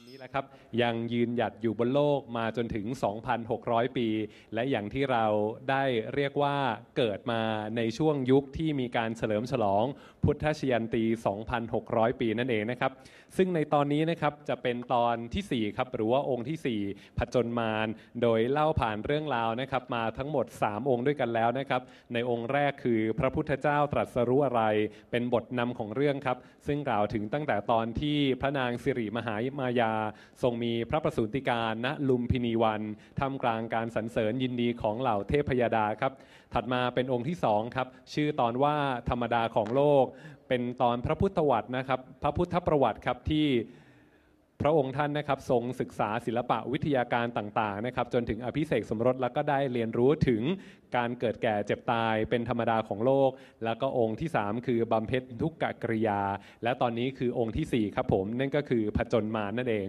ำนี้แหละครับ ยังยืนหยัดอยู่บนโลกมาจนถึง 2,600 ปี และอย่างที่เราได้เรียกว่าเกิดมาในช่วงยุคที่มีการเฉลิมฉลองพุทธชยันตี 2,600 ปีนั่นเองนะครับซึ่งในตอนนี้นะครับจะเป็นตอนทีสี่ 4 ครับหรือว่าองค์ที่ 4 ผจญมารโดยเล่าผ่านเรื่องราวนะครับมาทั้งหมด 3 องค์ด้วยกันแล้วนะครับในองค์แรกคือพระพุทธเจ้าตรัสรู้อะไร เป็นบทนำของเรื่องครับ ซึ่งกล่าวถึงตั้งแต่ตอนที่พระนางสิริมหามายา ทรงมีพระประสูติการณลุมพินีวันท่ามกลางการสรรเสริญยินดีของเหล่าเทพยดาครับถัดมาเป็นองค์ที่สองครับชื่อตอนว่าธรรมดาของโลก เป็นตอนพระพุทธวัตรนะครับ พระพุทธประวัติครับที่พระองค์ท่านนะครับทรงศึกษาศิลปะวิทยาการต่างๆนะครับจนถึงอภิเษกสมรสแล้วก็ได้เรียนรู้ถึงการเกิดแก่เจ็บตายเป็นธรรมดาของโลก แล้วก็องค์ที่ 3 คือบำเพ็ญทุกกกริยา และตอนนี้คือองค์ทีสี่4ครับผมนั่นก็คือผจญมารนั่นเอง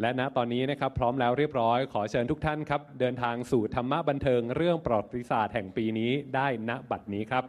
และณตอนนี้นะครับพร้อมแล้วเรียบร้อยขอเชิญทุกท่านครับ เดินทางสู่ธรรมะบันเทิงเรื่องประวัติศาสตร์แห่งปีนี้ได้ณบัดนี้ครับ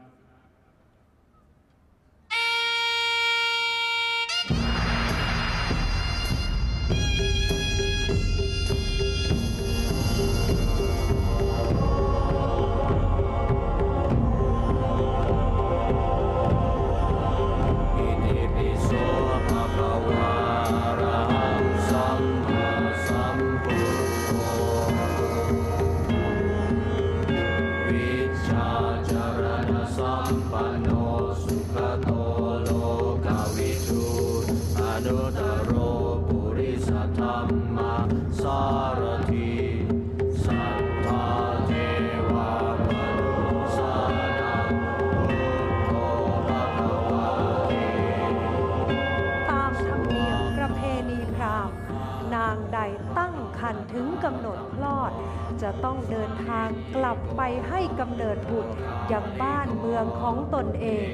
จะต้องเดินทางกลับไปให้กำเนิดบุตรยังบ้านเมืองของตนเอง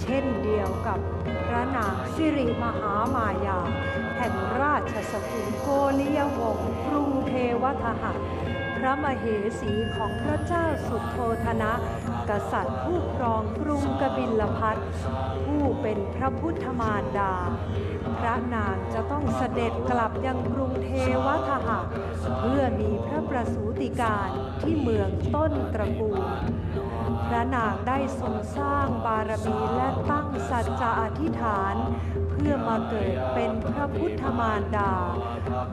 เช่นเดียวกับพระนางสิริมหามายา แห่งราชสกุลโกริยวงศ์กรุงเทวทหะพระมเหสีของพระเจ้าสุโธธนะ กษัตริย์ผู้ครองกรุงกบิลพัทผู้เป็นพระพุทธมารดา พระนางจะต้องเสด็จกลับยังกรุงเทวทหะเพื่อ ประสูติการที่เมืองต้นตระกูล พระนางได้ทรงสร้างบารมีและตั้งสัจจะอธิษฐาน เพื่อมาเกิดเป็นพระพุทธมารดา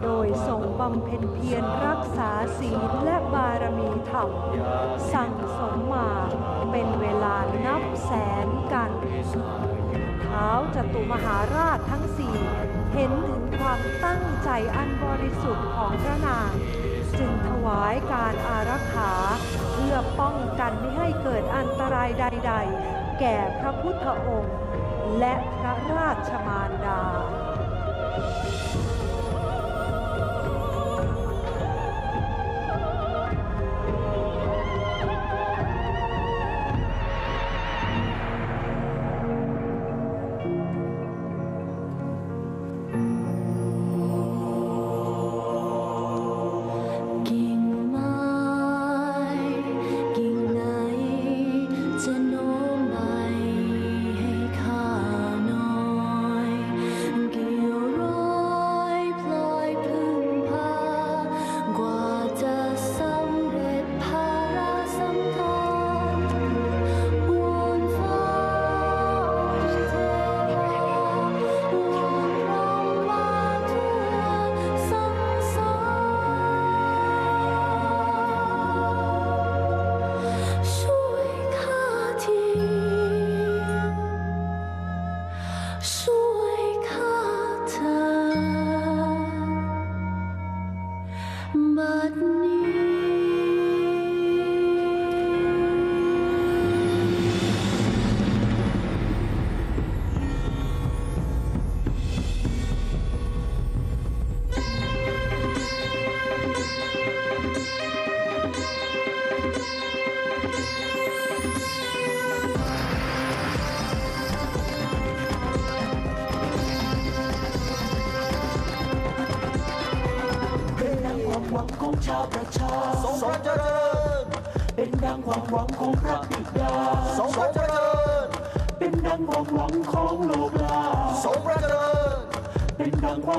โดยทรงบำเพ็ญเพียรรักษาศีลและบารมีธรรม สั่งสมมาเป็นเวลานับแสนกันเท้าวจตุมหาราชทั้งสี่ เห็นถึงความตั้งใจอันบริสุทธิ์ของพระนางายการอารักขาเพื่อป้องกันไม่ให้เกิดอันตรายใด ๆ แก่พระพุทธองค์ และพระราชมารดา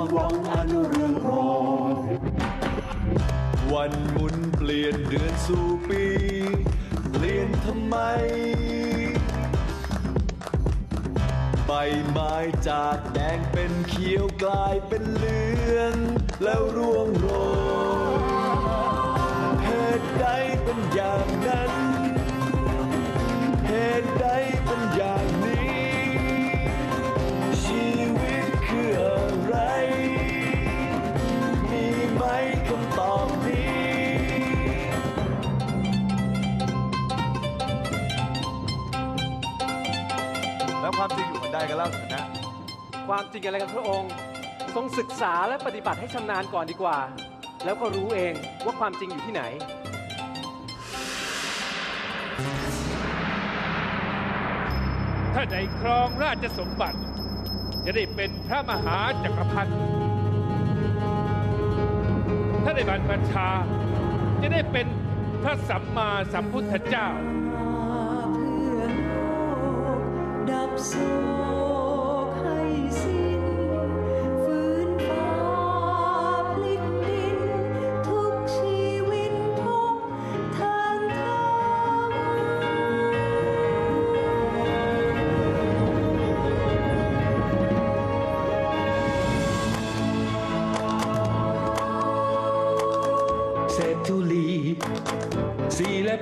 ความหวังอันเรืองรองวันหมุนเปลี่ยนเดือนสู่ปี เปลี่ยนทำไม ใบไม้จากแดงเป็นเขียวกลายเป็นเหลือง แล้วร่วงโรยเหตุใดเป็นอย่างนั้น แล้วความจริงอยู่กันได้กันเล่าเถิดนะ ความจริงอะไรกันพระองค์ ทรงศึกษาและปฏิบัติให้ชำนาญก่อนดีกว่า แล้วก็รู้เองว่าความจริงอยู่ที่ไหน ถ้าได้ครองราชสมบัติ จะได้เป็นพระมหาจักรพรรดิ ถ้านในบรรพชา จะได้เป็นพระสัมมาสัมพุทธเจ้าเพื่อโลกดับโ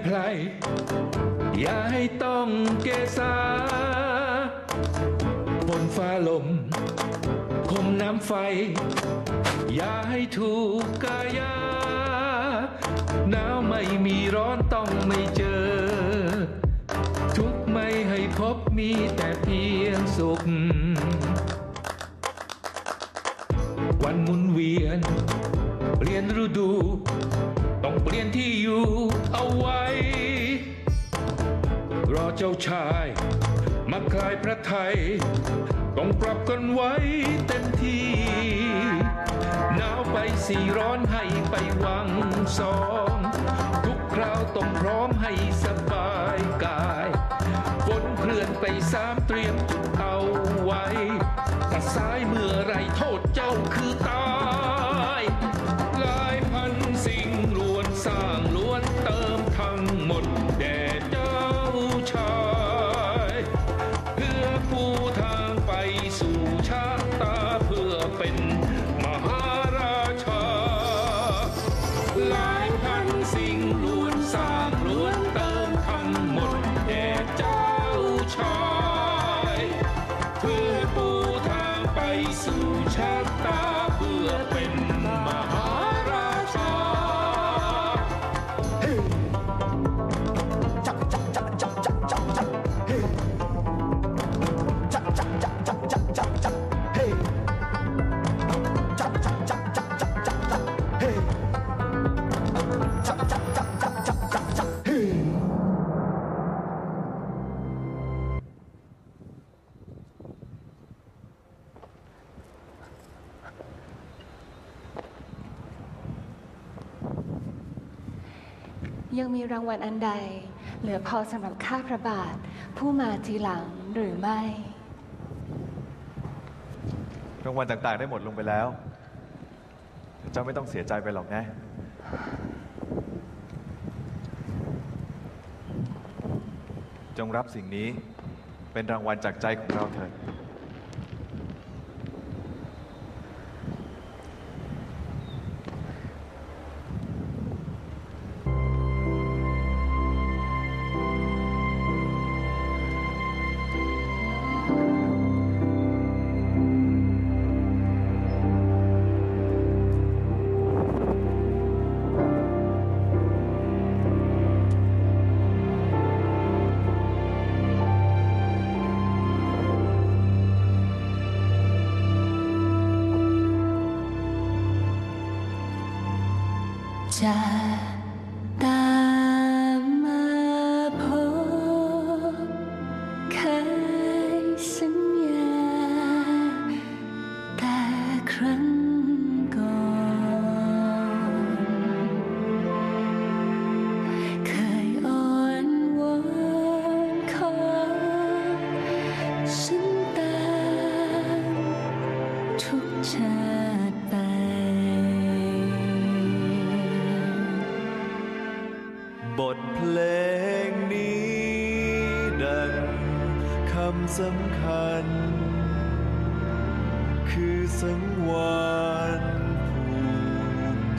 ไพรอย่าให้ต้องเกษาบนฟ้าลม คมน้ำไฟ อย่าให้ถูกกายา หนาวไม่มีร้อนต้องไม่เจอ ทุกไม่ให้พบมีแต่เพียงสุข ที่อยู่เอาไว้ รอเจ้าชายมาคลายพระไทย ต้องปรับกันไว้เต็มที่หนาวไปสี่ร้อนให้ไปวังสอง ทุกคราวต้องพร้อมให้สบายกายฝนเคลื่อนไปสามเตรียมจุดเอาไว้ ถ้าสายเมื่อไรโทษเจ้า ยังมีรางวัลอันใด เหลือพอสำหรับข้าพระบาท ผู้มาทีหลังหรือไม่ รางวัลต่างๆ ได้หมดลงไปแล้ว เจ้าไม่ต้องเสียใจไปหรอกนะจงรับสิ่งนี้เป็นรางวัลจากใจของเราเถิด จ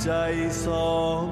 กใ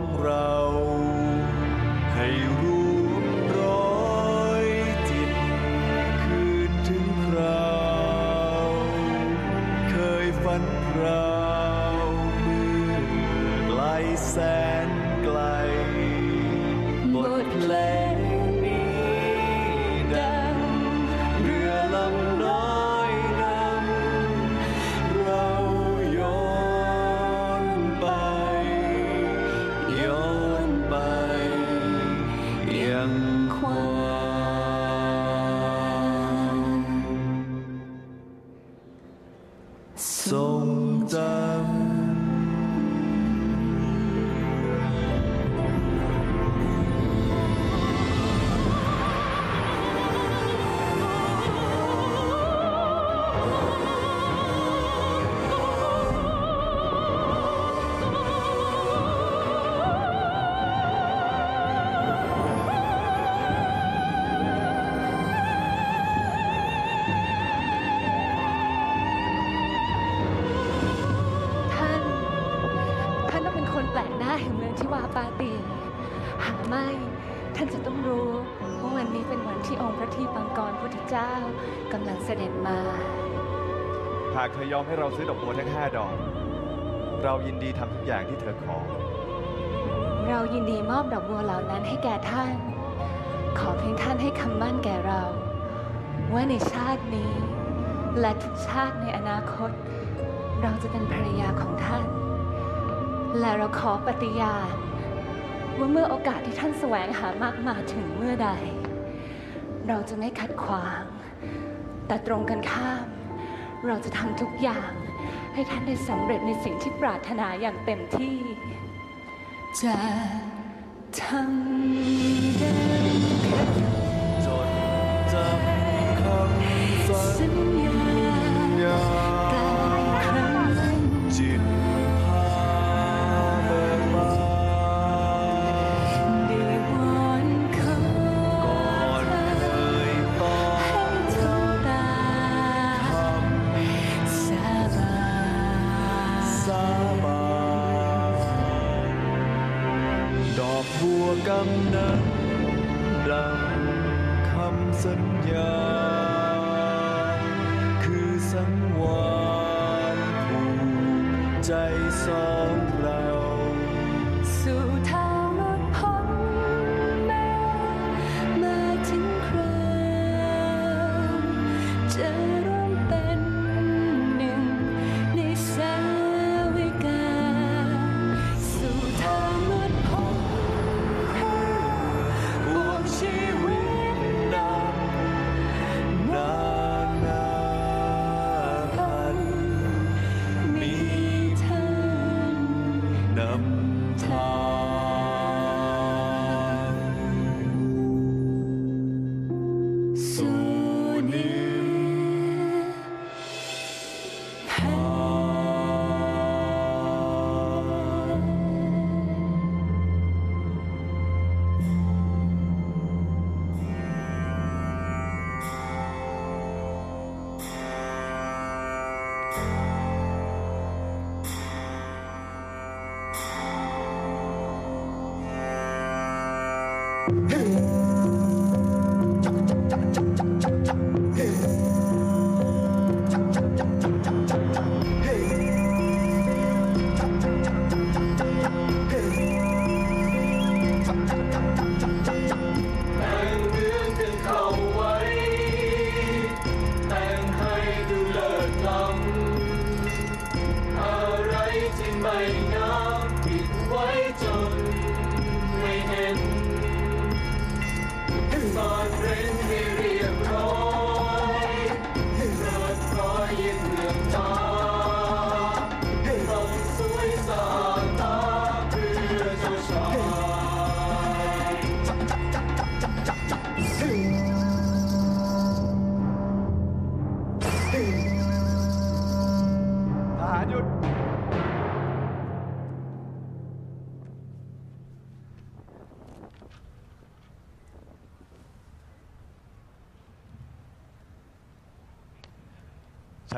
ทร รู้ว่าวันนี้เป็นวันที่องค์พระทีปังกรพุทธเจ้ากำลังเสด็จมา หากเธอยอมให้เราซื้อดอกบัวทั้งห้าดอก เรายินดีทำทุกอย่างที่เธอขอ เรายินดีมอบดอกบัวเหล่านั้นให้แก่ท่าน ขอเพียงท่านให้คำมั่นแก่เรา ว่าในชาตินี้ และทุกชาติในอนาคต เราจะเป็นภรรยาของท่าน และเราขอปฏิญาณ ว่าเมื่อโอกาสที่ท่านแสวงหามากมาถึงเมื่อใด เราจะไม่ขัดขวาง แต่ตรงกันข้าม เราจะทำทุกอย่างให้ท่านได้สำเร็จในสิ่งที่ปรารถนาอย่างเต็มที่ จะทำได้จดจำคำสัญญา คือสังวานผูกใจสอง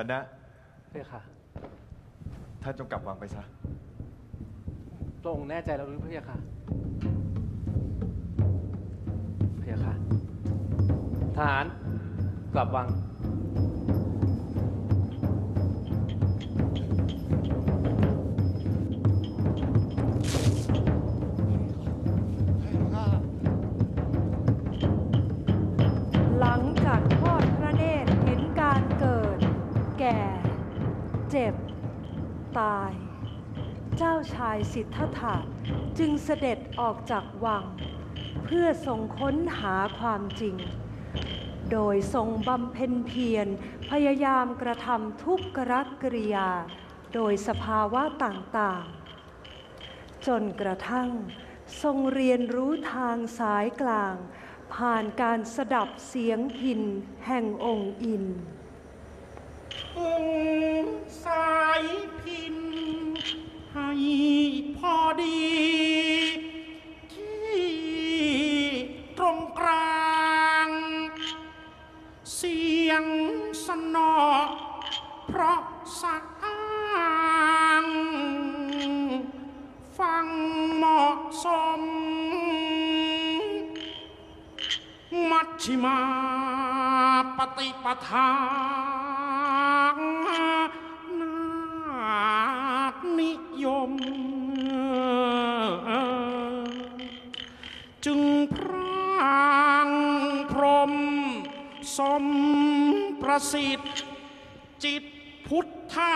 ฉันนะพระยาค่ะท่านจงกลับวังไปซะ พระองค์แน่ใจแล้วหรือพระยาค่ะพระยาค่ะทหารกลับวัง สิทธัตถะจึงเสด็จออกจากวัง เพื่อทรงค้นหาความจริง โดยทรงบำเพ็ญเพียรพยายามกระทำทุกกรกริยา โดยสภาวะต่างๆ จนกระทั่งทรงเรียนรู้ทางสายกลาง ผ่านการสดับเสียงพินแห่งองค์อิน องสายพิน ให้พอดี ที่ตรงกลาง เสียงสนอ เพราะสะอ้างฟังเหมาะสม มัชชิมาปฏิปทา ยม จึงพรางพรม สมประสิทธิ์ จิตพุทธา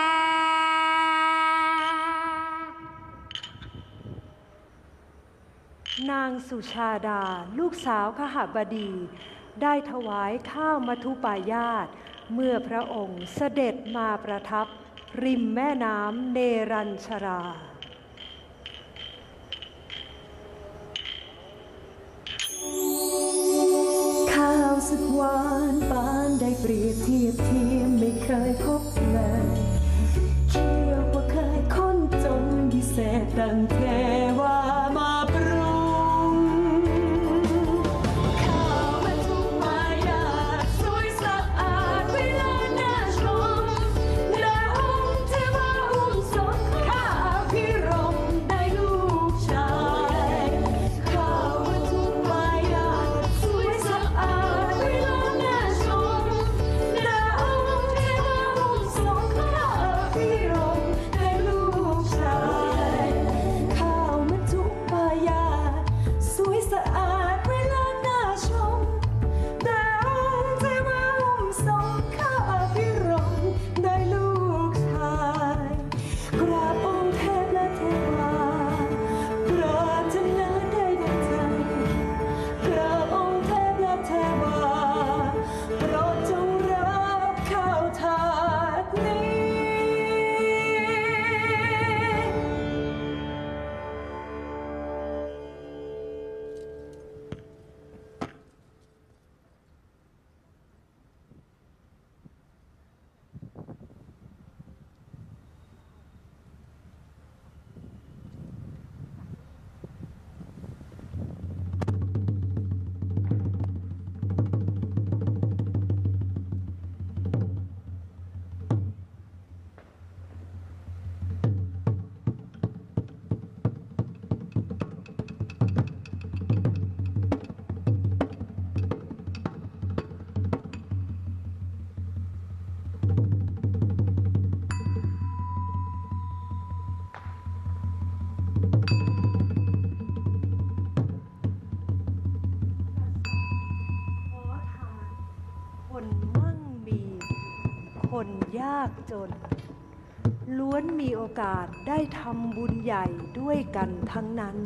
นางสุชาดา ลูกสาวขหบดี ได้ถวายข้าวมัทุปายาตเมื่อพระองค์เสด็จมาประทับ ริมแม่น้ำเนรัญชรา ข้าวสุดหวานปานได้เปรียบเทียบเทีย คนยากจน ล้วนมีโอกาสได้ทำบุญใหญ่ด้วยกันทั้งนั้น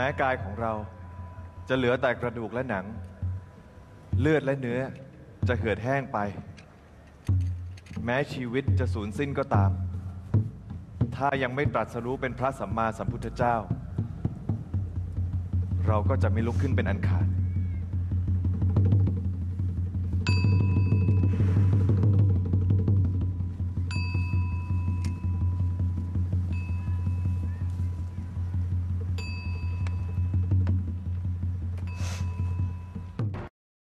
แม้กายของเราจะเหลือแต่กระดูกและหนัง เลือดและเนื้อจะเหือดแห้งไป แม้ชีวิตจะสูญสิ้นก็ตาม ถ้ายังไม่ตรัสรู้เป็นพระสัมมาสัมพุทธเจ้า เราก็จะไม่ลุกขึ้นเป็นอันขาด